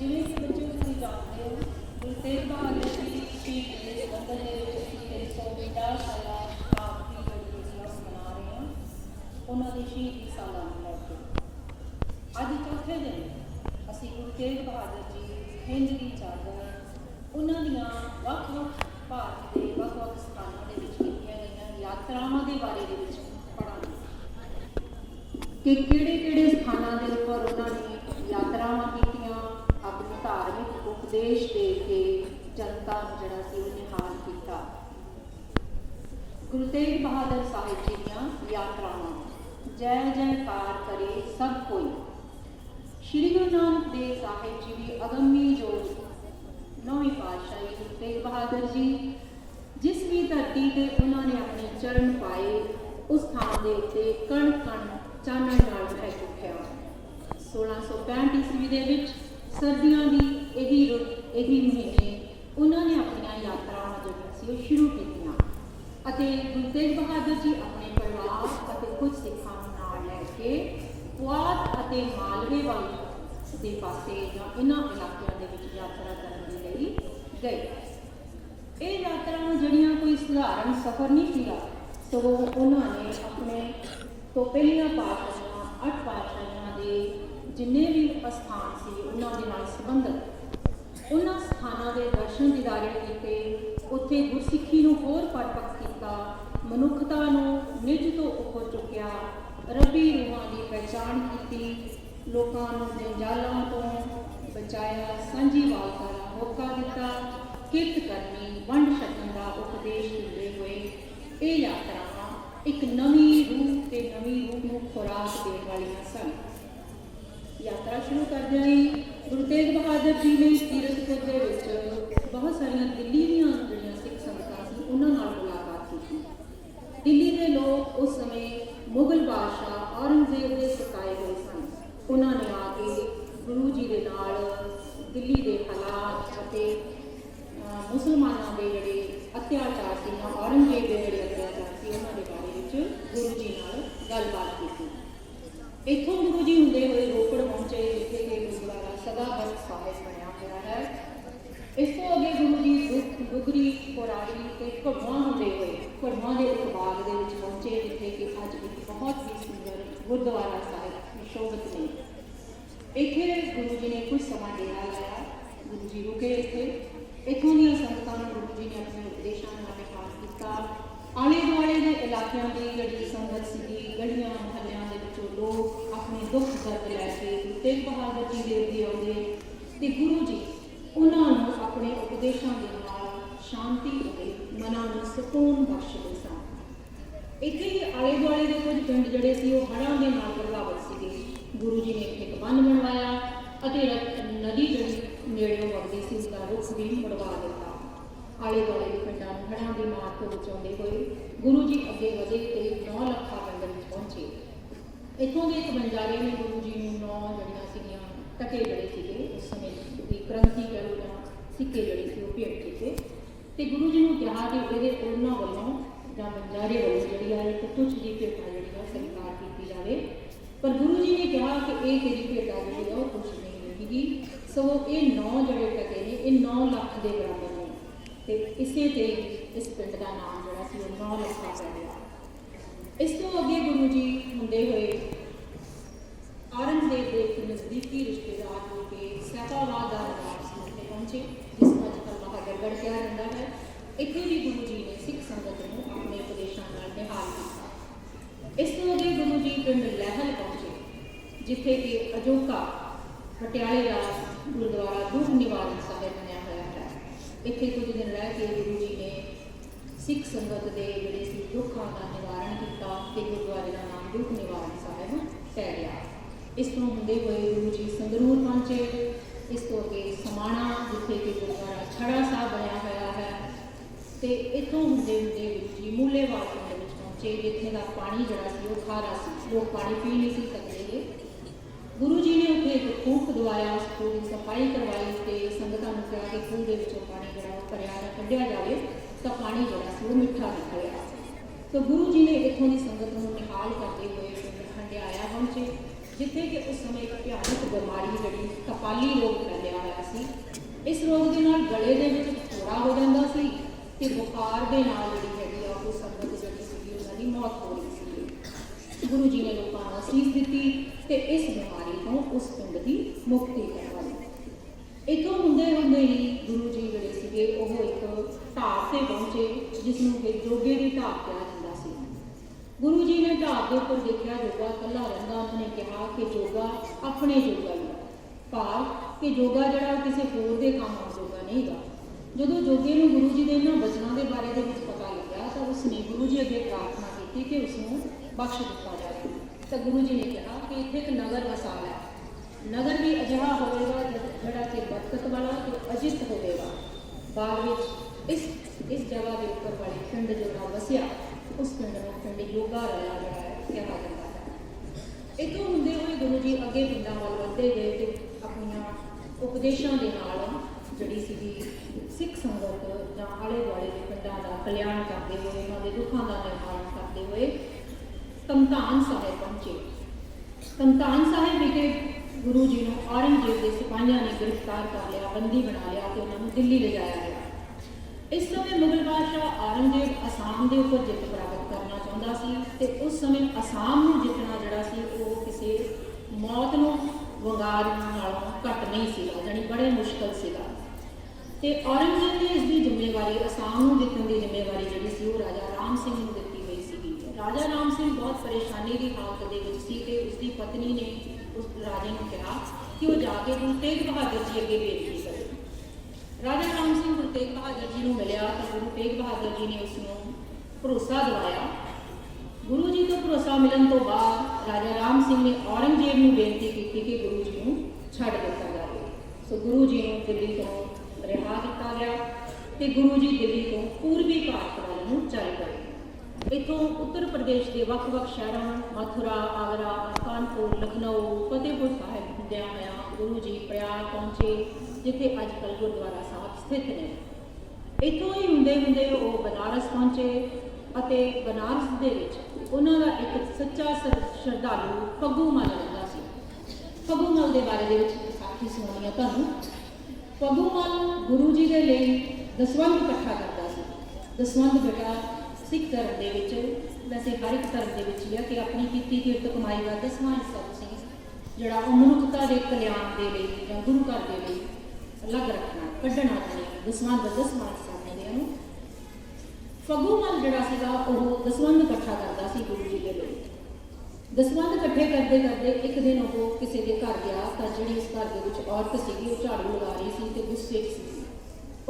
ਜਿਵੇਂ ਕਿ ਬੱਚੇ ਤੁਸੀਂ ਜਾਣਦੇ ਹੋ, ਗੁਰੂ ਤੇਗ ਬਹਾਦਰ ਜੀ ਸ਼ਹੀਦ ਦੇ ਸੰਬੰਧ ਦੇ ਵਿੱਚ ਅਸੀਂ 350 ਸਾਲਾ ਆਖਰੀ ਜਿਹੜੀ ਦਿਵਸ ਮਨਾ ਰਹੇ ਹਾਂ। ਉਹਨਾਂ ਦੀ ਸ਼ਹੀਦੀ ਸਾਲਾਂ ਲੈ ਕੇ ਅੱਜ ਚੌਥੇ ਦਿਨ ਅਸੀਂ ਗੁਰੂ ਤੇਗ ਬਹਾਦਰ ਜੀ ਹਿੰਦ ਦੀ ਚਾਦਰ ਉਹਨਾਂ ਦੀਆਂ ਵੱਖ-ਵੱਖ ਭਾਰਤ ਦੇ ਵੱਖ-ਵੱਖ ਸਥਾਨਾਂ ਦੇ ਵਿੱਚ ਕੀਤੀਆਂ ਗਈਆਂ ਯਾਤਰਾਵਾਂ ਦੇ ਬਾਰੇ ਦੇ ਵਿੱਚ ਪੜਾਂਗੇ ਕਿ ਕਿਹੜੇ-ਕਿਹੜੇ ਸਥਾਨਾਂ ਦੇ ਉੱਪਰ ਉਹਨਾਂ ਨੇ ਧਾਰਮਿਕ ਦੇ ਕੇ ਜਨਤਾ ਨੂੰ ਜਿਹੜਾ ਸੀ ਉਹ ਨਿਹਾਲ ਕੀਤਾ। ਗੁਰੂ ਤੇਗ ਬਹਾਦਰ ਸਾਹਿਬ ਜੀ ਦੀਆਂ ਯਾਤਰਾਵਾਂ। ਜੈ ਜੈਕਾਰ ਕਰੇ ਸਭ ਕੋਈ। ਸ਼੍ਰੀ ਗੁਰੂ ਨਾਨਕ ਦੇਵ ਸਾਹਿਬ ਜੀ ਦੀ ਅਗੰਮੀ ਜੋਤ। ਨੌਵੀਂ ਪਾਤਸ਼ਾਹੀ ਗੁਰੂ ਤੇਗ ਬਹਾਦਰ ਜੀ, ਜਿਸ ਵੀ ਧਰਤੀ ਤੇ ਉਹਨਾਂ ਨੇ ਆਪਣੇ ਚਰਨ ਪਾਏ, ਉਸ ਥਾਂ ਦੇ ਉੱਤੇ ਕਣ ਕਣ ਚਾਨਣ ਨਾਲ ਰਹਿ ਚੁੱਕਿਆ। 1665 ਈਸਵੀ ਦੇ ਵਿੱਚ ਸਰਦੀਆਂ ਦੀ ਇਹੀ ਰੁੱਤ ਇਹੀ ਮਹੀਨੇ ਉਹਨਾਂ ਨੇ ਆਪਣੀਆਂ ਯਾਤਰਾਵਾਂ ਜਿਹੜੀਆਂ ਸੀ ਉਹ ਸ਼ੁਰੂ ਕੀਤੀਆਂ ਅਤੇ ਗੁਰੂ ਤੇਗ ਬਹਾਦਰ ਜੀ ਆਪਣੇ ਪਰਿਵਾਰ ਅਤੇ ਕੁਝ ਸਿੱਖਾਂ ਨੂੰ ਨਾਲ ਲੈ ਕੇ ਪੁਆਧ ਅਤੇ ਮਾਲਵੇ ਵੱਲ ਦੇ ਪਾਸੇ ਜਾਂ ਇਹਨਾਂ ਇਲਾਕਿਆਂ ਦੇ ਵਿੱਚ ਯਾਤਰਾ ਕਰਨ ਦੇ ਲਈ ਗਏ। ਇਹ ਯਾਤਰਾਵਾਂ ਜਿਹੜੀਆਂ ਕੋਈ ਸਧਾਰਨ ਸਫ਼ਰ ਨਹੀਂ ਸੀਗਾ, ਸਗੋਂ ਉਹਨਾਂ ਨੇ ਆਪਣੇ ਤੋਂ ਪਹਿਲੀਆਂ ਪਾਤਸ਼ਾਹਾਂ ਅੱਠ ਪਾਤਸ਼ਾਹਾਂ ਦੇ ਜਿੰਨੇ ਵੀ ਅਸਥਾਨ ਸੀ, ਉਹਨਾਂ ਦੇ ਨਾਲ ਸੰਬੰਧਿਤ। ਉਹਨਾਂ ਸਥਾਨਾਂ ਦੇ ਦਰਸ਼ਨ ਦਿਦਾਰੇ ਕੀਤੇ, ਉੱਥੇ ਗੁਰਸਿੱਖੀ ਨੂੰ ਹੋਰ ਪਰਪਕ ਕੀਤਾ, ਮਨੁੱਖਤਾ ਨੂੰ ਨਿਜ ਤੋਂ ਉੱਪਰ ਚੁੱਕਿਆ, ਰੱਬੀ ਰੂਹਾਂ ਦੀ ਪਹਿਚਾਣ ਕੀਤੀ, ਲੋਕਾਂ ਨੂੰ ਜੰਜਾਲਾਂ ਤੋਂ ਬਚਾਇਆ, ਸਾਂਝੀ ਵਾਲਤਾ ਦਾ ਮੌਕਾ ਦਿੱਤਾ, ਕਿਰਤ ਕਰਨੀ, ਵੰਡ ਛਕਣ ਦਾ ਉਪਦੇਸ਼ ਦਿੰਦੇ ਹੋਏ ਇਹ ਯਾਤਰਾਵਾਂ ਇੱਕ ਨਵੀਂ ਰੂਹ ਤੇ ਨਵੀਂ ਰੂਹ ਨੂੰ ਖੁਰਾਕ ਦੇਣ ਵਾਲੀਆਂ ਸਨ। ਯਾਤਰਾ ਸ਼ੁਰੂ ਕਰਦਿਆਂ ਹੀ ਗੁਰੂ ਤੇਗ ਬਹਾਦਰ ਜੀ ਨੇ ਕੀਰਤਪੁਰ ਦੇ ਵਿੱਚ ਬਹੁਤ ਸਾਰੀਆਂ ਦਿੱਲੀ ਦੀਆਂ ਜਿਹੜੀਆਂ ਸਿੱਖ ਸੰਗਤਾਂ ਸੀ, ਉਹਨਾਂ ਨਾਲ ਮੁਲਾਕਾਤ ਕੀਤੀ। ਦਿੱਲੀ ਦੇ ਲੋਕ ਉਸ ਸਮੇਂ ਮੁਗਲ ਬਾਦਸ਼ਾਹ ਔਰੰਗਜ਼ੇਬ ਦੇ ਸਤਾਏ ਹੋਏ ਸਨ। ਉਹਨਾਂ ਨੇ ਆ ਕੇ ਗੁਰੂ ਜੀ ਦੇ ਨਾਲ ਦਿੱਲੀ ਦੇ ਹਾਲਾਤ ਅਤੇ ਮੁਸਲਮਾਨਾਂ ਦੇ ਜਿਹੜੇ ਅਤਿਆਚਾਰ ਸੀ ਜਾਂ ਔਰੰਗਜ਼ੇਬ ਦੇ ਜਿਹੜੇ ਅਤਿਆਚਾਰ ਸੀ, ਉਹਨਾਂ ਦੇ ਬਾਰੇ ਵਿੱਚ ਗੁਰੂ ਜੀ ਨਾਲ ਗੱਲਬਾਤ ਕੀਤੀ। ਇੱਥੋਂ ਗੁਰੂ ਜੀ ਹੁੰਦੇ ਹੋਏ ਰੋਪੜ ਪਹੁੰਚੇ ਜਿੱਥੇ ਕਿ ਗੁਰਦੁਆਰਾ ਸਦਾਬਤ ਸਾਹਿਬ ਬਣਿਆ ਹੋਇਆ ਹੈ। ਇਸ ਤੋਂ ਅੱਗੇ ਗੁਰੂ ਜੀ ਦੁੱਖ ਕੋਰਾੜੀ ਤੇ ਘੜਵਾ ਹੁੰਦੇ ਹੋਏ ਘੜਵਾ ਦੇ ਇੱਕ ਬਾਗ ਦੇ ਵਿੱਚ ਪਹੁੰਚੇ, ਜਿੱਥੇ ਕਿ ਅੱਜ ਇੱਕ ਬਹੁਤ ਹੀ ਸੁੰਦਰ ਗੁਰਦੁਆਰਾ ਸਾਹਿਬ ਸ਼ੋਭਤ ਨੇ। ਇੱਥੇ ਗੁਰੂ ਜੀ ਨੇ ਕੁਝ ਸਮਾਂ ਡੇਰਾ ਲਾਇਆ। ਗੁਰੂ ਜੀ ਰੁਕੇ ਇੱਥੇ। ਇੱਥੋਂ ਦੀਆਂ ਸੰਗਤਾਂ ਨੂੰ ਗੁਰੂ ਜੀ ਨੇ ਆਪਣੇ ਉਪਦੇਸ਼ਾਂ ਨਾਲ ਨਿਹਾਲ ਕੀਤਾ। ਆਲੇ ਦੁਆਲੇ ਦੇ ਇਲਾਕਿਆਂ ਦੀ ਜਿਹੜੀ ਸੰਗਤ ਸੀਗੀ, ਗਲੀਆਂ ਮੁਹੱਲਿਆਂ ਦੇ ਵਿੱਚੋਂ ਲੋਕ ਆਪਣੇ ਦੁੱਖ ਦਰਦ ਲੈ ਕੇ ਤੇਗ ਬਹਾਦਰ ਜੀ ਦੇ ਅੱਗੇ ਆਉਂਦੇ। ਤੇ ਗੁਰੂ ਜੀ, ਉਹਨਾਂ ਨੂੰ ਆਪਣੇ ਉਪਦੇਸ਼ਾਂ ਦੇ ਨਾਲ ਸ਼ਾਂਤੀ ਅਤੇ ਮਨਾਂ ਨੂੰ ਸਕੂਨ ਬਖਸ਼ਦੇ ਸਨ ਇੱਥੇ ਹੀ ਆਲੇ ਦੁਆਲੇ ਦੇ ਕੁਝ ਪਿੰਡ ਜਿਹੜੇ ਸੀ, ਉਹ ਹੜ੍ਹਾਂ ਦੇ ਨਾਲ ਪ੍ਰਭਾਵਿਤ ਸੀਗੇ। ਗੁਰੂ ਜੀ ਨੇ ਇੱਥੇ ਇੱਕ ਬੰਨ ਬਣਵਾਇਆ ਅਤੇ ਰ- ਨਦੀ ਜਿਹੜੀ ਨੇੜਿਓਂ ਵਗਦੀ ਸੀ ਉਸਦਾ ਰੁੱਖ ਵੀ ਮੁੜਵਾ ਦਿੱਤਾ। ਆਲੇ ਦੁਆਲੇ ਦੇ ਪਿੰਡਾਂ ਨੂੰ ਹੜ੍ਹਾਂ ਦੀ ਮਾਰ ਤੋਂ ਬਚਾਉਂਦੇ ਹੋਏ ਗੁਰੂ ਜੀ ਅੱਗੇ ਵਧੇ ਤੇ 9 ਲੱਖਾਂ ਪਿੰਡ ਵਿੱਚ ਪਹੁੰਚੇ। ਇੱਥੋਂ ਦੇ ਇੱਕ ਬੰਜਾਰੇ ਨੇ ਗੁਰੂ ਜੀ ਨੂੰ ਨੌ ਜਿਹੜੀਆਂ ਸੀਗੀਆਂ, ਟਕੇ ਜਿਹੜੇ ਸੀਗੇ। ਉਸ ਸਮੇਂ ਦੀ ਕ੍ਰਾਂਤੀ ਕਰੋ ਜਾਂ ਸਿੱਕੇ ਜਿਹੜੇ ਸੀ ਉਹ ਭੇਟ ਕੀਤੇ। ਤੇ ਗੁਰੂ ਜੀ ਨੂੰ ਕਿਹਾ ਕਿ ਇਹਦੇ ਉਹਨਾਂ ਵੱਲੋਂ ਜਾਂ ਬੰਜਾਰੇ ਵੱਲੋਂ ਜਿਹੜੀ ਆ ਇੱਕ ਤੁੱਛ ਦੀ ਭੇਟਾ ਜਿਹੜੀ ਆ ਸਵੀਕਾਰ ਕੀਤੀ ਜਾਵੇ। ਪਰ ਗੁਰੂ ਜੀ ਨੇ ਕਿਹਾ ਕਿ ਇਹ ਤੇਰੀ ਭੇਟਾ ਜਿਹੜੀ ਆ ਉਹ ਕੁਛ ਨਹੀਂ ਹੋਵੇਗੀ ਸਗੋਂ ਇਹ ਨੌ ਜਿਹੜੇ ਟਕੇ ਨੇ, ਇਹ 9 ਲੱਖ ਦੇ ਬਰਾਬਰ ਤੇ ਇਸੇ ਤੇ ਇਸ ਪਿੰਡ ਦਾ ਨਾਮ ਜਿਹੜਾ ਸੀ ਉਹ 9 ਲੱਖਾ ਪੈ ਗਿਆ ਇਸ ਤੋਂ ਅੱਗੇ ਗੁਰੂ ਜੀ ਹੁੰਦੇ ਹੋਏ ਔਰੰਗਜ਼ੇਬ ਦੇ ਇੱਕ ਨਜ਼ਦੀਕੀ ਰਿਸ਼ਤੇਦਾਰ ਹੋ ਕੇ ਸੈਫਾਬਾਦ ਦਾ ਨਵਾਬ ਸੀ ਪਹੁੰਚੇ, ਜਿਸ ਨੂੰ ਅੱਜ ਕੱਲ੍ਹ ਬਹਾਦਰਗੜ੍ਹ ਕਿਹਾ ਜਾਂਦਾ ਹੈ। ਇੱਥੇ ਵੀ ਗੁਰੂ ਜੀ ਨੇ ਸਿੱਖ ਸੰਗਤ ਨੂੰ ਆਪਣੇ ਉਪਦੇਸ਼ਾਂ ਨਾਲ ਨਿਹਾਲ ਕੀਤਾ। ਇਸ ਤੋਂ ਅੱਗੇ ਗੁਰੂ ਜੀ ਪਿੰਡ ਲਹਿਲ ਪਹੁੰਚੇ, ਜਿੱਥੇ ਕਿ ਅਜੋਕਾ ਪਟਿਆਲੇ ਦਾ ਗੁਰਦੁਆਰਾ ਦੁੱਖ ਨਿਵਾਰਨ ਸਾਹਿਬ ਇੱਥੇ ਕੁਝ ਦਿਨ ਰਹਿ ਕੇ ਗੁਰੂ ਜੀ ਨੇ ਸਿੱਖ ਸੰਗਤ ਦੇ ਜਿਹੜੇ ਸੀ ਦੁੱਖਾਂ ਦਾ ਨਿਵਾਰਨ ਕੀਤਾ ਤੇ ਗੁਰਦੁਆਰੇ ਦਾ ਨਾਮ ਦੁੱਖ ਨਿਵਾਰਨ ਸਾਹਿਬ ਪੈ ਗਿਆ। ਇਸ ਤੋਂ ਹੁੰਦੇ ਹੋਏ ਗੁਰੂ ਜੀ ਸੰਗਰੂਰ ਪਹੁੰਚੇ। ਇਸ ਤੋਂ ਅੱਗੇ ਸਮਾਣਾ, ਜਿੱਥੇ ਕਿ ਗੁਰਦੁਆਰਾ ਛੜਾ ਸਾਹਿਬ ਬਣਿਆ ਹੋਇਆ ਹੈ। ਤੇ ਇੱਥੋਂ ਹੁੰਦੇ ਹੁੰਦੇ ਗੁਰੂ ਜੀ ਮੂਲੇਵਾਲ ਪਿੰਡ ਵਿੱਚ ਪਹੁੰਚੇ, ਜਿੱਥੇ ਦਾ ਪਾਣੀ ਜਿਹੜਾ ਸੀ ਉਹ ਖਾਰਾ ਸੀ। ਲੋਕ ਪਾਣੀ ਪੀ ਨਹੀਂ ਸੀ ਸਕਦੇ। ਗੁਰੂ ਜੀ ਉੱਥੇ ਇੱਕ ਖੂਹ ਖੁਦਵਾਇਆ, ਉਸ ਖੂਹ ਦੀ ਸਫ਼ਾਈ ਕਰਵਾਈ ਤੇ ਸੰਗਤਾਂ ਨੂੰ ਕਿਹਾ ਕਿ ਖੂਹ ਦੇ ਵਿੱਚੋਂ ਪਾਣੀ ਜਿਹੜਾ ਉਹ ਭਰਿਆ ਕੱਢਿਆ ਜਾਵੇ, ਤਾਂ ਪਾਣੀ ਜਿਹੜਾ ਸੀ ਉਹ ਮਿੱਠਾ ਨਿਕਲਿਆ ਸੋ। ਗੁਰੂ ਜੀ ਨੇ ਇੱਥੋਂ ਦੀ ਸੰਗਤ ਨੂੰ ਨਿਹਾਲ ਕਰਦੇ ਹੋਏ ਪਿੰਡ ਪਹੁੰਚੇ, ਜਿੱਥੇ ਕਿ ਉਸ ਸਮੇਂ ਇੱਕ ਭਿਆਨਕ ਬਿਮਾਰੀ ਜਿਹੜੀ ਕਪਾਲੀ ਰੋਗ ਫੈਲਿਆ ਹੋਇਆ ਸੀ। ਇਸ ਰੋਗ ਦੇ ਨਾਲ ਗਲੇ ਦੇ ਵਿੱਚ ਫੋੜਾ ਹੋ ਜਾਂਦਾ ਸੀ ਤੇ ਬੁਖਾਰ ਦੇ ਨਾਲ ਜਿਹੜੀ ਹੈਗੀ ਆ ਉਹ ਸੰਗਤ ਜਿਹੜੀ ਸੀਗੀ ਉਹਨਾਂ ਦੀ ਮੌਤ ਹੋ ਰਹੀ ਸੀ ਗੁਰੂ ਜੀ ਨੇ ਲੋਕਾਂ ਨੂੰ ਅਸੀਸ ਦਿੱਤੀ ਤੇ ਇਸ ਬਿਮਾਰੀ ਤੋਂ ਉਸ ਪਿੰਡ ਦੀ ਮੁਕਤੀ ਕਰਵਾਈ ਇਥੋਂ ਹੁੰਦੇ ਹੁੰਦੇ ਹੀ ਗੁਰੂ ਜੀ ਜਿਹੜੇ ਸੀਗੇ, ਉਹ ਇੱਕ ਢਾਬ ਤੇ ਪਹੁੰਚੇ ਜਿਸ ਨੂੰ ਕਿ ਜੋਗੇ ਦੀ ਢਾਬ ਕਿਹਾ ਜਾਂਦਾ ਸੀ। ਗੁਰੂ ਜੀ ਨੇ ਢਾਬ ਦੇ ਉੱਪਰ ਦੇਖਿਆ, ਜੋਗਾ ਇਕੱਲਾ ਰਹਿੰਦਾ ਉਹਨਾਂ ਨੇ ਕਿਹਾ ਕਿ ਜੋਗਾ ਆਪਣੇ ਜੋਗਾ ਹੀ ਭਾਵ ਕਿ ਜੋਗਾ ਜਿਹੜਾ ਕਿਸੇ ਹੋਰ ਦੇ ਕੰਮ ਆਉਣ ਜੋਗਾ ਨਹੀਂਗਾ ਜਦੋਂ ਜੋਗੇ ਨੂੰ ਗੁਰੂ ਜੀ ਦੇ ਇਹਨਾਂ ਬਚਨਾਂ ਦੇ ਬਾਰੇ ਦੇ ਵਿੱਚ ਪਤਾ ਲੱਗਿਆ, ਤਾਂ ਉਸ ਨੇ ਗੁਰੂ ਜੀ ਅੱਗੇ ਪ੍ਰਾਰਥਨਾ ਕੀਤੀ ਕਿ ਉਸ ਨੂੰ ਬਖਸ਼ ਦਿੱਤਾ ਤਾਂ ਗੁਰੂ ਜੀ ਨੇ ਕਿਹਾ ਕਿ ਇੱਥੇ ਇੱਕ ਨਗਰ ਵਸਾ ਹੈ। ਨਗਰ ਵੀ ਅਜਿਹਾ ਹੋਵੇਗਾ ਜਿਹੜਾ ਕਿ ਬਰਕਤ ਵਾਲਾ ਤੇ ਅਜਿਤ ਹੋਵੇਗਾ। ਬਾਅਦ ਵਿੱਚ ਇਸ ਇਸ ਜਗ੍ਹਾ ਦੇ ਉੱਪਰ ਵਾਲੇ ਪਿੰਡ ਜਿਹੜਾ ਵਸਿਆ, ਉਸ ਪਿੰਡ ਨੂੰ ਪਿੰਡ ਯੋਗਾ ਰਲਾ ਜਿਹੜਾ ਹੈ, ਕਿਹਾ ਜਾਂਦਾ ਹੈ। ਇਥੋਂ ਹੁੰਦੇ ਹੋਏ ਗੁਰੂ ਜੀ ਅੱਗੇ ਪਿੰਡਾਂ ਵੱਲ ਵਧਦੇ ਗਏ ਤੇ ਆਪਣੀਆਂ ਉਪਦੇਸ਼ਾਂ ਦੇ ਨਾਲ ਜਿਹੜੀ ਸੀਗੀ ਸਿੱਖ ਸੰਗਤ ਜਾਂ ਆਲੇ ਦੁਆਲੇ ਦੇ ਪਿੰਡਾਂ ਦਾ ਕਲਿਆਣ ਕਰਦੇ ਹੋਏ, ਉਹਨਾਂ ਦੇ ਦੁੱਖਾਂ ਦਾ ਨਿਵਾਰਨ ਕਰਦੇ ਹੋਏ ਤਮਤਾਨ ਸਾਹਿਬ ਪਹੁੰਚੇ। ਤਮਤਾਨ ਸਾਹਿਬ ਵਿਖੇ ਗੁਰੂ ਜੀ ਨੂੰ ਔਰੰਗਜ਼ੇਬ ਦੇ ਸਿਪਾਹੀਆਂ ਨੇ ਗ੍ਰਿਫਤਾਰ ਕਰ ਲਿਆ, ਬੰਦੀ ਬਣਾ ਲਿਆ ਤੇ ਉਹਨਾਂ ਨੂੰ ਦਿੱਲੀ ਲਿਜਾਇਆ ਗਿਆ। ਇਸ ਸਮੇਂ ਮੁਗਲ ਬਾਦਸ਼ਾਹ ਔਰੰਗਜ਼ੇਬ ਅਸਾਮ ਦੇ ਉੱਪਰ ਜਿੱਤ ਪ੍ਰਾਪਤ ਕਰਨਾ ਚਾਹੁੰਦਾ ਸੀ ਤੇ ਉਸ ਸਮੇਂ ਅਸਾਮ ਨੂੰ ਜਿੱਤਣਾ ਜਿਹੜਾ ਸੀ, ਉਹ ਕਿਸੇ ਮੌਤ ਨੂੰ ਵੰਗਾਰਨ ਨਾਲੋਂ ਘੱਟ ਨਹੀਂ ਸੀਗਾ, ਜਾਣੀ ਬੜੇ ਮੁਸ਼ਕਲ ਸੀਗਾ। ਤੇ ਔਰੰਗਜ਼ੇਬ ਨੇ ਇਸ ਦੀ ਜ਼ਿੰਮੇਵਾਰੀ ਅਸਾਮ ਨੂੰ ਜਿੱਤਣ ਦੀ ਜ਼ਿੰਮੇਵਾਰੀ ਜਿਹੜੀ ਸੀ, ਉਹ ਰਾਜਾ ਰਾਮ ਸਿੰਘ ਨੂੰ ਦਿੱਤੀ ਰਾਜਾ ਰਾਮ ਸਿੰਘ ਬਹੁਤ ਪਰੇਸ਼ਾਨੀ ਦੀ ਹਾਲਤ ਦੇ ਵਿੱਚ ਸੀ ਤੇ ਉਸ ਦੀ ਪਤਨੀ ਨੇ ਉਸ ਰਾਜੇ ਨੂੰ ਕਿਹਾ ਕਿ ਉਹ ਜਾ ਕੇ ਗੁਰੂ ਤੇਗ ਬਹਾਦਰ ਜੀ ਅੱਗੇ ਬੇਨਤੀ ਕਰੇ ਰਾਜਾ ਰਾਮ ਸਿੰਘ ਗੁਰੂ ਤੇਗ ਬਹਾਦਰ ਜੀ ਨੂੰ ਮਿਲਿਆ ਤਾਂ ਗੁਰੂ ਤੇਗ ਬਹਾਦਰ ਜੀ ਨੇ ਉਸ ਨੂੰ ਭਰੋਸਾ ਦਿਵਾਇਆ ਗੁਰੂ ਜੀ ਤੋਂ ਭਰੋਸਾ ਮਿਲਣ ਤੋਂ ਬਾਅਦ ਰਾਜਾ ਰਾਮ ਸਿੰਘ ਨੇ ਔਰੰਗਜ਼ੇਬ ਨੂੰ ਬੇਨਤੀ ਕੀਤੀ ਕਿ ਗੁਰੂ ਜੀ ਨੂੰ ਛੱਡ ਦਿੱਤਾ ਜਾਵੇ ਸੋ ਗੁਰੂ ਜੀ ਨੂੰ ਦਿੱਲੀ ਤੋਂ ਰਿਹਾ ਕੀਤਾ ਗਿਆ ਤੇ ਗੁਰੂ ਜੀ ਦਿੱਲੀ ਤੋਂ ਪੂਰਬੀ ਭਾਰਤ ਵੱਲ ਨੂੰ ਚੱਲ ਪਏ ਇਥੋਂ ਉੱਤਰ ਪ੍ਰਦੇਸ਼ ਦੇ ਵੱਖ-ਵੱਖ ਸ਼ਹਿਰਾਂ, ਮਥੁਰਾ, ਆਗਰਾ ਕਾਨਪੁਰ ਲਖਨਊ, ਫਤਿਹਪੁਰ ਸਾਹਿਬ ਹੁੰਦਿਆਂ ਹੋਇਆ ਗੁਰੂ ਜੀ ਪ੍ਰਯਾਗ ਪਹੁੰਚੇ, ਜਿੱਥੇ ਅੱਜ ਕੱਲ੍ਹ ਗੁਰਦੁਆਰਾ ਸਾਹਿਬ ਸਥਿਤ ਨੇ। ਇੱਥੋਂ ਹੀ ਹੁੰਦੇ ਹੁੰਦੇ ਉਹ ਬਨਾਰਸ ਪਹੁੰਚੇ ਅਤੇ ਬਨਾਰਸ ਦੇ ਵਿੱਚ ਉਹਨਾਂ ਦਾ ਇੱਕ ਸੱਚਾ ਸ਼ਰਧਾਲੂ ਫੱਗੂ ਮੱਲ ਰਹਿੰਦਾ ਸੀ। ਫੱਗੂ ਮੱਲ ਦੇ ਬਾਰੇ ਦੇ ਵਿੱਚ ਇੱਕ ਸਾਖੀ ਸੁਣਾਉਣੀ ਆ ਤੁਹਾਨੂੰ। ਫੱਗੂ ਮੱਲ ਗੁਰੂ ਜੀ ਦੇ ਲਈ ਦਸਵੰਧ ਇਕੱਠਾ ਕਰਦਾ ਸੀ। ਦਸਵੰਧ ਬੇਟਾ ਸਿੱਖ ਧਰਮ ਦੇ ਵਿੱਚ, ਵੈਸੇ ਹਰ ਇੱਕ ਧਰਮ ਦੇ ਵਿੱਚ ਹੀ ਆ ਕਿ ਆਪਣੀ ਕੀਤੀ ਕਿਰਤ ਕਮਾਈ ਦਾ ਦਸਵਾਂ ਹਿੱਸਾ ਤੁਸੀਂ ਜਿਹੜਾ ਉਹ ਮਨੁੱਖਤਾ ਦੇ ਕਲਿਆਣ ਦੇ ਲਈ ਜਾਂ ਗੁਰੂ ਘਰ ਦੇ ਲਈ ਅਲੱਗ ਰੱਖਣਾ, ਕੱਢਣਾ ਜਾਣੀ ਦਸਵਾਂ ਦਾ ਦਸਵਾਂ ਹਿੱਸਾ ਕਹਿੰਦੇ ਉਹਨੂੰ। ਫੱਗੂ ਮੱਲ ਜਿਹੜਾ ਸੀਗਾ, ਉਹ ਦਸਵੰਧ ਇਕੱਠਾ ਕਰਦਾ ਸੀ ਗੁਰੂ ਜੀ ਦੇ ਲਈ। ਦਸਵੰਧ ਇਕੱਠੇ ਕਰਦੇ ਕਰਦੇ ਇੱਕ ਦਿਨ ਉਹ ਕਿਸੇ ਦੇ ਘਰ ਗਿਆ ਤਾਂ ਜਿਹੜੀ ਉਸ ਘਰ ਦੇ ਵਿੱਚ ਔਰਤ ਸੀਗੀ, ਉਹ ਝਾੜੂ ਲਗਾ ਰਹੀ ਸੀ ਤੇ ਗੁੱਸੇ ਸੀ।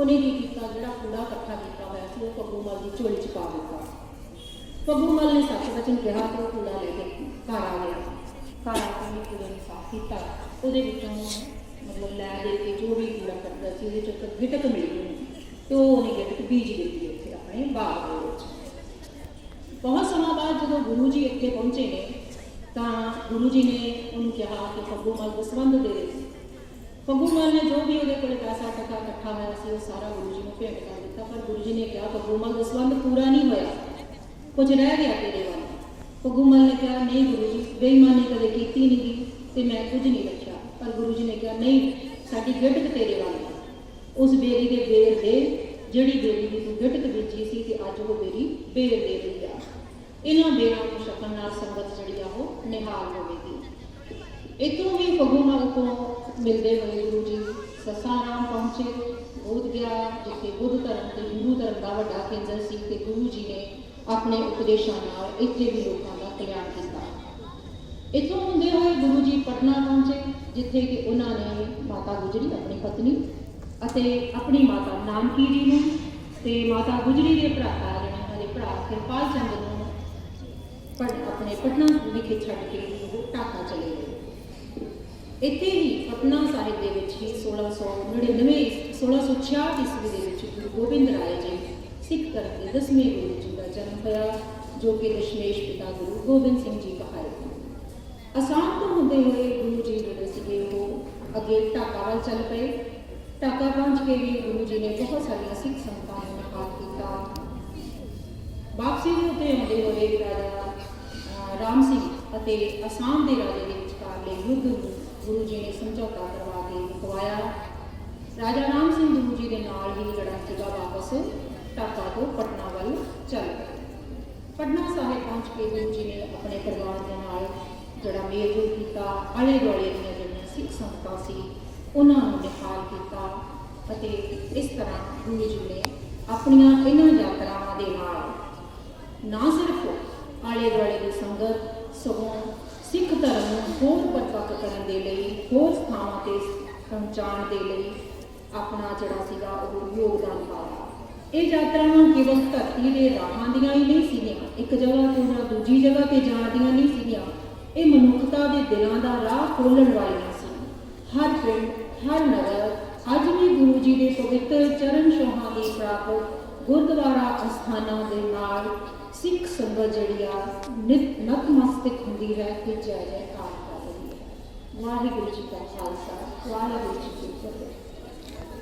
ਉਹਨੇ ਕੀ ਕੀਤਾ ਜਿਹੜਾ ਕੂੜਾ ਇਕੱਠਾ ਕੀਤਾ ਹੋਇਆ ਸੀ ਉਹ ਫੱਗੂ ਮੱਲ ਦੀ ਝੋਲੀ 'ਚ ਪਾ ਦਿੱਤਾ ਫੱਗੂ ਮੱਲ ਨੇ ਸੱਚ ਵਚਨ ਕਿਹਾ ਤੇ ਉਹ ਕੂੜਾ ਲੈ ਕੇ ਘਰ ਆ ਗਿਆ ਘਰ ਆ ਕੇ ਉਹਨੇ ਕੂੜੇ ਨੂੰ ਸਾਫ਼ ਕੀਤਾ ਉਹਦੇ ਵਿੱਚੋਂ ਮਤਲਬ ਲੈ ਦੇ ਕੇ ਜੋ ਵੀ ਕੂੜਾ ਕੱਢਦਾ ਸੀ ਉਹਦੇ 'ਚੋਂ ਇੱਕ ਗਿਟਕ ਮਿਲੀ ਉਹਨੂੰ ਤੇ ਉਹ ਉਹਨੇ ਗਿਟਕ ਬੀਜ ਦਿੱਤੀ ਉੱਥੇ ਆਪਣੇ ਬਾਗ ਦੇ ਵਿੱਚ ਬਹੁਤ ਸਮਾਂ ਬਾਅਦ ਜਦੋਂ ਗੁਰੂ ਜੀ ਇੱਥੇ ਪਹੁੰਚੇ ਨੇ ਤਾਂ ਗੁਰੂ ਜੀ ਨੇ ਉਹਨੂੰ ਕਿਹਾ ਕਿ ਫੱਗੂ ਮਲ ਦਸਵੰਧ ਦੇ ਦੇ ਫੱਗੂ ਨੇ ਜੋ ਵੀ ਉਹਦੇ ਕੋਲ ਪੈਸਾ ਟਕਾ ਇਕੱਠਾ ਹੋਇਆ ਸੀ, ਉਹ ਸਾਰਾ ਗੁਰੂ ਜੀ ਨੂੰ ਭੇਟ ਕਰ ਦਿੱਤਾ, ਪਰ ਗੁਰੂ ਜੀ ਨੇ ਕਿਹਾ ਫੱਗੂ ਮਲ ਦਸਵੰਧ ਪੂਰਾ ਨਹੀਂ ਹੋਇਆ। ਕੁਝ ਰਹਿ ਗਿਆ ਤੇਰੇ ਵੱਲ। ਫੱਗੂ ਮਲ ਨੇ ਕਿਹਾ, ਨਹੀਂ ਗੁਰੂ ਜੀ, ਬੇਈਮਾਨੀ ਕਦੇ ਕੀਤੀ ਨਹੀਂ ਗੀ ਤੇ ਮੈਂ ਕੁਝ ਨਹੀਂ ਰੱਖਿਆ ਪਰ ਗੁਰੂ ਜੀ ਨੇ ਕਿਹਾ, ਨਹੀਂ, ਸਾਡੀ ਗਿੱਟਕ ਤੇਰੇ ਵੱਲ ਉਸ ਬੇਰੀ ਦੇ ਬੇਰ ਦੇ, ਜਿਹੜੀ ਬੇਰੀ ਦੀ ਤੂੰ ਗਿਟਕ ਬੀਜੀ ਸੀ ਤੇ ਅੱਜ ਉਹ ਬੇਰੀ ਬੇਰ ਦੇ ਰਹੀ ਆ। ਇਹਨਾਂ ਬੇਰਾਂ ਨੂੰ ਛਕਣ ਨਾਲ ਸੰਗਤ ਜਿਹੜੀ ਆ, ਉਹ ਨਿਹਾਲ ਹੋਵੇਗੀ। ਇਤੋਂ ਵੀ ਫਗੂਮਲ ਤੋਂ ਮਿਲਦੇ ਹੋਏ ਗੁਰੂ ਜੀ ਸਸਾਰਾਮ ਪਹੁੰਚੇ, ਬੋਧ ਗਿਆ ਜਿੱਥੇ ਬੁੱਧ ਧਰਮ ਤੇ ਹਿੰਦੂ ਧਰਮ ਦਾ ਵੱਡਾ ਕੇਂਦਰ ਸੀ ਤੇ ਗੁਰੂ ਜੀ ਨੇ ਆਪਣੇ ਉਪਦੇਸ਼ਾਂ ਨਾਲ ਇੱਥੇ ਵੀ ਲੋਕਾਂ ਦਾ ਕਲਿਆਣ ਕੀਤਾ। ਇੱਥੋਂ ਹੁੰਦੇ ਹੋਏ ਗੁਰੂ ਜੀ ਪਟਨਾ ਪਹੁੰਚੇ, ਜਿੱਥੇ ਕਿ ਉਹਨਾਂ ਨੇ ਮਾਤਾ ਗੁਜਰੀ ਆਪਣੀ ਪਤਨੀ ਅਤੇ ਆਪਣੀ ਮਾਤਾ ਨਾਨਕੀ ਜੀ ਨੂੰ ਤੇ ਮਾਤਾ ਗੁਜਰੀ ਦੇ ਭਰਾ ਜਿਹੜੇ ਦੇ ਭਰਾ ਕਿਰਪਾਲ ਚੰਦ ਨੂੰ ਪਟ, ਆਪਣੇ ਪਟਨਾ ਵਿਖੇ ਛੱਡ ਕੇ ਉਹ ਟਾਕਾ ਚਲੇ ਗਏ। ਇੱਥੇ ਹੀ ਪਟਨਾ ਸਾਹਿਬ ਦੇ ਵਿੱਚ ਹੀ 1699 1666 ਈਸਵੀ ਦੇ ਵਿੱਚ ਗੁਰੂ ਗੋਬਿੰਦ ਰਾਏ ਜੀ ਸਿੱਖ ਧਰਮ ਦੇ ਦਸਵੇਂ ਗੁਰੂ ਜੀ ਦਾ ਜਨਮ ਹੋਇਆ, ਜੋ ਕਿ ਦਸ਼ਮੇਸ਼ ਪਿਤਾ ਗੁਰੂ ਗੋਬਿੰਦ ਸਿੰਘ ਜੀ ਕਹਾਏ ਅਸਾਮ ਤੋਂ ਹੁੰਦੇ ਹੋਏ ਗੁਰੂ ਜੀ ਜਿਹੜੇ ਸੀਗੇ, ਉਹ ਅੱਗੇ ਢਾਕਾ ਵੱਲ ਚੱਲ ਪਏ। ਢਾਕਾ ਪਹੁੰਚ ਕੇ ਵੀ ਗੁਰੂ ਜੀ ਨੇ ਬਹੁਤ ਸਾਰੀਆਂ ਸਿੱਖ ਸੰਗਤਾਂ ਨੂੰ ਨਿਹਾਲ ਕੀਤਾ। ਵਾਪਸੀ ਦੇ ਉੱਤੇ ਆਉਂਦੇ ਹੋਏ ਰਾਜਾ ਰਾਮ ਸਿੰਘ ਅਤੇ ਅਸਾਮ ਦੇ ਰਾਜੇ ਦੇ ਵਿਚਕਾਰ ਵਿਚਕਾਰਲੇ ਯੁੱਧ ਨੂੰ ਗੁਰੂ ਜੀ ਨੇ ਸਮਝੌਤਾ ਕਰਵਾ ਕੇ ਮੁਕਵਾਇਆ ਰਾਜਾ ਰਾਮ ਸਿੰਘ ਗੁਰੂ ਜੀ ਦੇ ਨਾਲ ਹੀ ਜਿਹੜਾ ਸੀਗਾ ਵਾਪਸ ਢਾਕਾ ਤੋਂ ਪਟਨਾ ਵੱਲ ਚੱਲ ਪਏ ਪਟਨਾ ਸਾਹਿਬ ਪਹੁੰਚ ਕੇ ਗੁਰੂ ਜੀ ਨੇ ਆਪਣੇ ਪਰਿਵਾਰ ਦੇ ਨਾਲ ਜਿਹੜਾ ਮੇਲ ਜੋਲ ਕੀਤਾ ਆਲੇ ਦੁਆਲੇ ਦੀਆਂ ਜਿਹੜੀਆਂ ਸਿੱਖ ਸੰਗਤਾਂ ਸੀ, ਉਹਨਾਂ ਨੂੰ ਨਿਹਾਲ ਕੀਤਾ ਅਤੇ ਇਸ ਤਰ੍ਹਾਂ ਗੁਰੂ ਜੀ ਨੇ ਆਪਣੀਆਂ ਇਹਨਾਂ ਯਾਤਰਾਵਾਂ ਦੇ ਨਾਲ ਨਾ ਸਿਰਫ ਆਲੇ ਦੁਆਲੇ ਦੇ ਲਈ, ਹੋਰ ਥਾਵਾਂ ਤੇ ਪਹੁੰਚਾਉਣ ਦੇ ਲਈ ਆਪਣਾ ਜਿਹੜਾ ਸੀਗਾ ਉਹ ਯੋਗਦਾਨ ਪਾਇਆ ਇਹ ਯਾਤਰਾਵਾਂ ਕੇਵਲ ਧਰਤੀ ਦੇ ਰਾਹਾਂ ਦੀਆਂ ਹੀ ਨਹੀਂ ਸੀਗੀਆਂ, ਇੱਕ ਜਗ੍ਹਾ ਤੋਂ ਜਾਂ ਦੂਜੀ ਜਗ੍ਹਾ ਤੇ ਜਾਣ ਦੀਆਂ ਨਹੀਂ ਸੀਗੀਆਂ। ਇਹ ਮਨੁੱਖਤਾ ਦੇ ਦਿਲਾਂ ਦਾ ਰਾਹ ਖੋਲ੍ਹਣ ਵਾਲੀਆਂ ਸੀ। ਹਰ ਪਿੰਡ, ਹਰ ਨਗਰ, ਅੱਜ ਵੀ ਗੁਰੂ ਜੀ ਦੇ ਪਵਿੱਤਰ ਚਰਨ ਛੋਹਾਂ ਦੀ ਪ੍ਰਾਪਤ ਗੁਰਦੁਆਰਾ ਅਸਥਾਨਾਂ ਦੇ ਨਾਲ ਸਿੱਖ ਸੰਗਤ ਜਿਹੜੀ ਆ, ਨਿਤ ਨਤਮਸਤਕ ਹੁੰਦੀ ਹੈ, ਤੇ ਜੈ ਜੈਕਾਰ ਕਰ ਰਹੀ ਹੈ ਵਾਹਿਗੁਰੂ ਜੀ